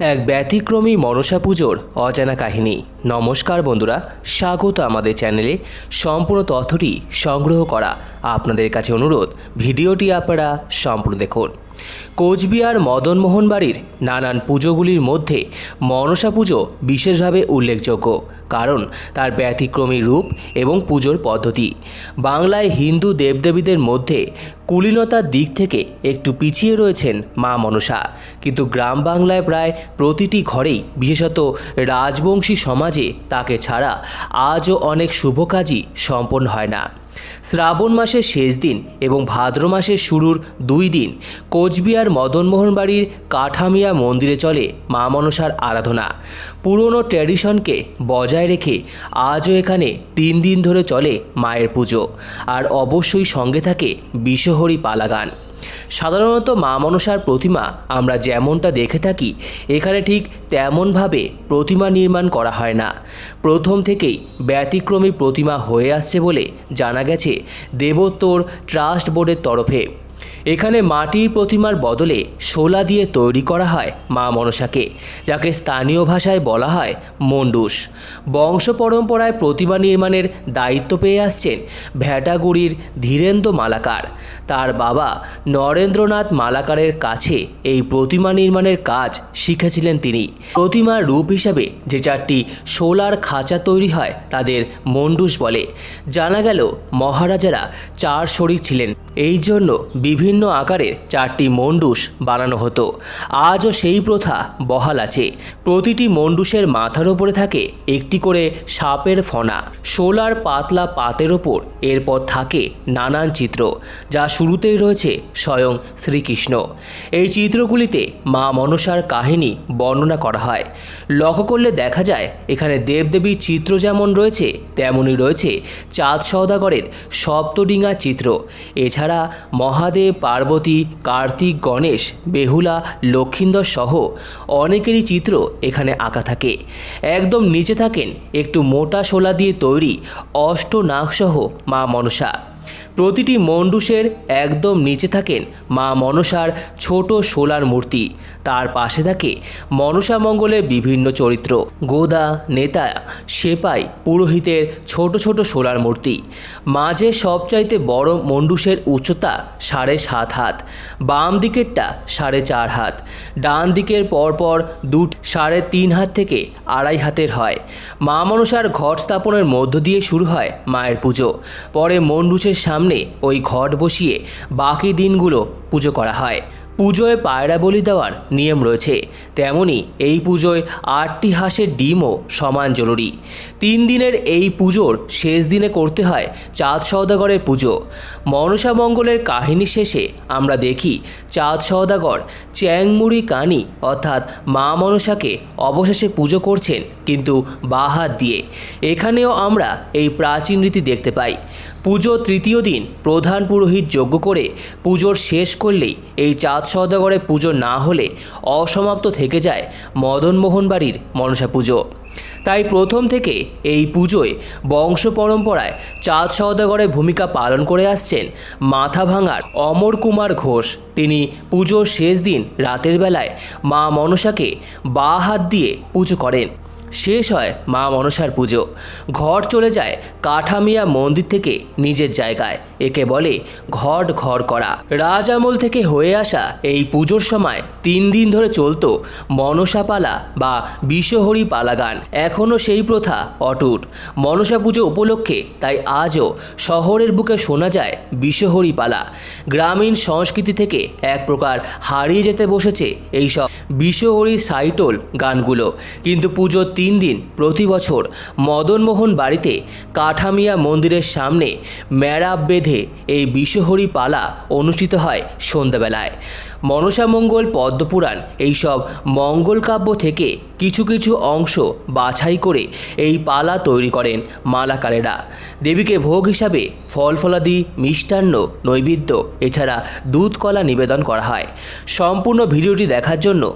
এক ব্যতিক্রমী মনসা পুজোর অজানা কাহিনী। নমস্কার বন্ধুরা, স্বাগত আমাদের চ্যানেলে। সম্পূর্ণ তথ্যটি সংগ্রহ করা আপনাদের কাছে অনুরোধ। ভিডিওটি আপনারা সম্পূর্ণ দেখুন। কোচবিহার মদনমোহন বাড়ির নানান পুজোগুলির মধ্যে মনসা পুজো বিশেষভাবে উল্লেখযোগ্য, কারণ তার ব্যতিক্রমী রূপ এবং পুজোর পদ্ধতি। বাংলায় হিন্দু দেবদেবীদের মধ্যে কুলীনতার দিক থেকে একটু পিছিয়ে রয়েছেন মা মনসা। কিন্তু গ্রাম বাংলায় প্রায় প্রতিটি ঘরেই, বিশেষত রাজবংশী সমাজে তাকে ছাড়া আজও অনেক শুভ কাজই সম্পন্ন হয় না। শ্রাবণ মাসের শেষ দিন এবং ভাদ্র মাসের শুরুর দুই দিন কোচবিহার মদনমোহন বাড়ির কাঠামিয়া মন্দিরে চলে মা মনসার আরাধনা। পুরনো ট্র্যাডিশনকে বজায় রেখে আজও এখানে তিন দিন ধরে চলে মায়ের পুজো। আর অবশ্যই সঙ্গে থাকে বিশ্বহরি পালাগান। সাধারণত মা মনসার প্রতিমা আমরা যেমনটা দেখে থাকি, এখানে ঠিক তেমনভাবে প্রতিমা নির্মাণ করা হয় না। প্রথম থেকেই ব্যতিক্রমী প্রতিমা হয়ে আসছে বলে জানা গেছে দেবোত্তর ট্রাস্ট বোর্ডের তরফে। এখানে মাটির প্রতিমার বদলে শোলা দিয়ে তৈরি করা হয় মা মনসাকে, যাকে স্থানীয় ভাষায় বলা হয় মন্ডুস বংশ পরম্পরায় প্রতিমা নির্মাণের দায়িত্ব পেয়ে আসছেন ভ্যাটাগুড়ির ধীরেন্দ্র মালাকার। তার বাবা নরেন্দ্রনাথ মালাকারের কাছে এই প্রতিমা নির্মাণের কাজ শিখেছিলেন তিনি। প্রতিমার রূপ হিসাবে যে চারটি শোলার খাঁচা তৈরি হয় তাদের মন্ডুস বলে। জানা গেল মহারাজারা চার শরিক ছিলেন। এই জন্য বিভিন্ন আকারের চারটি মন্ডুস বানানো হতো। আজও সেই প্রথা বহাল আছে। প্রতিটি মন্ডুসের মাথার ওপরে থাকে একটি করে সাপের ফনা। শোলার পাতলা পাতের ওপর এরপর থাকে নানান চিত্র, যা শুরুতেই রয়েছে স্বয়ং শ্রীকৃষ্ণ। এই চিত্রগুলিতে মা মনসার কাহিনী বর্ণনা করা হয়। লক্ষ্য করলে দেখা যায়, এখানে দেবদেবীর চিত্র যেমন রয়েছে, তেমনই রয়েছে চাঁদ সওদাগরের সপ্তডিঙা চিত্র। এছাড়া মহাদেব পার্বতী, কার্তিক, গণেশ, বেহুলা, লক্ষিন্দর সহ অনেকেরই চিত্র এখানে আঁকা থাকে। একদম নিচে থাকেন একটু মোটা শোলা দিয়ে তৈরি অষ্ট নাগসহ মা মনসা। প্রতিটি মন্ডুসের একদম নিচে থাকেন মা মনসার ছোট সোলার মূর্তি। তার পাশে থাকে মনসা মঙ্গলের বিভিন্ন চরিত্র। গোদা, নেতা, সেপাই, পুরোহিতের ছোট ছোট সোলার মূর্তি। মাঝে সবচাইতে বড় মন্ডুসের উচ্চতা সাড়ে সাত হাত, বাম দিকেরটা সাড়ে চার হাত, ডান দিকের পরপর দু সাড়ে তিন হাত থেকে আড়াই হাতের হয়। মা মনসার ঘট স্থাপনের মধ্য দিয়ে শুরু হয় মায়ের পুজো। পরে মন্ডুসের সামনে ওই ঘট বসিয়ে বাকি দিনগুলো পুজো করা হয়। পুজোয় পায়রা বলি দেওয়ার নিয়ম রয়েছে। তেমনি এই পুজোয় আটটি হাঁসের ডিমও সমান জরুরি। তিন দিনের এই পুজোর শেষ দিনে করতে হয় চাঁদ সওদাগরের পুজো। মনসা মঙ্গলের কাহিনী শেষে আমরা দেখি চাঁদ সওদাগর চ্যাংমুড়ি কানি অর্থাৎ মা মনসাকে অবশেষে পুজো করছেন কিন্তু বাঁ হাত দিয়ে। এখানেও আমরা এই প্রাচীন রীতি দেখতে পাই। পুজো তৃতীয় দিন প্রধান পুরোহিত যজ্ঞ করে পুজোর শেষ করলেই এই চাঁদ সওদাগরে পুজো না হলে অসমাপ্ত থেকে যায় মদনমোহন বাড়ির মনসা পুজো। তাই প্রথম থেকে এই পুজোয় বংশ পরম্পরায় চাঁদ সওদাগরের ভূমিকা পালন করে আসছেন মাথা ভাঙার অমর কুমার ঘোষ। তিনি পুজোর শেষ দিন রাতের বেলায় মা মনসাকে বা হাত দিয়ে পুজো করেন। শেষ হয় মা মনসার পুজো। ঘর চলে যায় কাঠামিয়া মন্দির থেকে নিজের জায়গায়। একে বলে ঘট ঘর করা। রাজ আমল থেকে হয়ে আসা এই পুজোর সময় তিন দিন ধরে চলতো মনসা পালা বা বিশ্বহরি পালা গান এখনও সেই প্রথা অটুট। মনসা পুজো উপলক্ষে তাই আজও শহরের বুকে শোনা যায় বিশ্বহরি পালা। গ্রামীণ সংস্কৃতি থেকে এক প্রকার হারিয়ে যেতে বসেছে এইসব বিশ্বহরি সাইটল গানগুলো। কিন্তু পুজোর তিন দিন প্রতি বছর মদনমোহন বাড়িতে কাঠামিয়া মন্দিরের সামনে ম্যারাব বেঁধে এই বিশ্বহরি পালা অনুষ্ঠিত হয় সন্ধ্যাবেলায়। মনসামঙ্গল পদ্মপুরাণ এইসব মঙ্গল কাব্য থেকে কিছু কিছু অংশ বাছাই করে এই পালা তৈরি করেন মালাকারেরা। দেবীকে ভোগ হিসাবে ফল ফলাদি মিষ্টান্ন, নৈবেদ্য, এছাড়া দুধ কলা নিবেদন করা হয়। সম্পূর্ণ ভিডিওটি দেখার জন্য